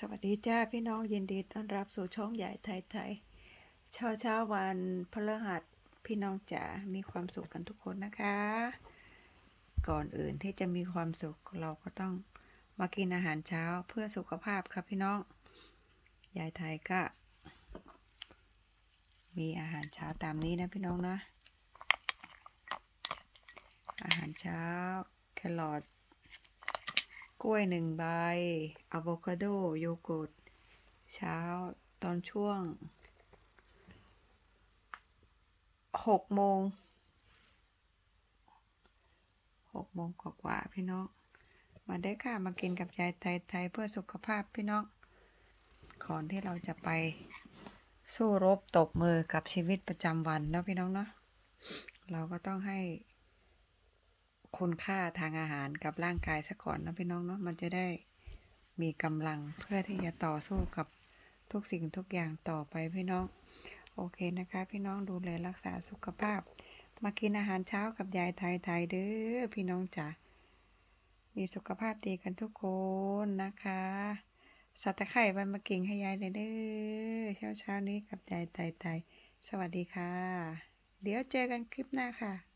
สวัสดีจ้าพี่น้องยินดีต้อนรับสู่ช่องใหญ่ไทยไทยเช้าเช้าวันพฤหัสพี่น้องจ๋ามีความสุขกันทุกคนนะคะ ก่อนอื่นที่จะมีความสุขเราก็ต้องมากินอาหารเช้าเพื่อสุขภาพครับพี่น้องยายไทยก็ มีอาหารเช้าตามนี้นะพี่น้องนะ อาหารเช้าแครอท ล้วยหนึ่งใบอะโวคาโดโยเกิร์ตเช้าตอนช่วงหกโมงหกโมงกว่าๆพี่น้อง มาได้ค่ะมากินกับยายไทยไทยเพื่อสุขภาพพี่น้องก่อนที่เราจะไปสู้รบตบมือกับชีวิตประจำวันเนาะพี่น้องเนาะเราก็ต้องให้ คุณค่าทางอาหารกับร่างกายซะก่อนนะพี่น้องเนาะมันจะได้มีกำลังเพื่อที่จะต่อสู้กับทุกสิ่งทุกอย่างต่อไปพี่น้อง โอเคนะคะ พี่น้องดูแลรักษาสุขภาพ มากินอาหารเช้ากับยายไทยไทยเด้อพี่น้องจ๋ามีสุขภาพดีกันทุกคนนะคะ สัตว์ไคร่ใบมะกิ่งให้ยายเลยเด้อเช้าเช้านี้กับยายไทยไทยสวัสดีค่ะ เดี๋ยวเจอกันคลิปหน้าค่ะ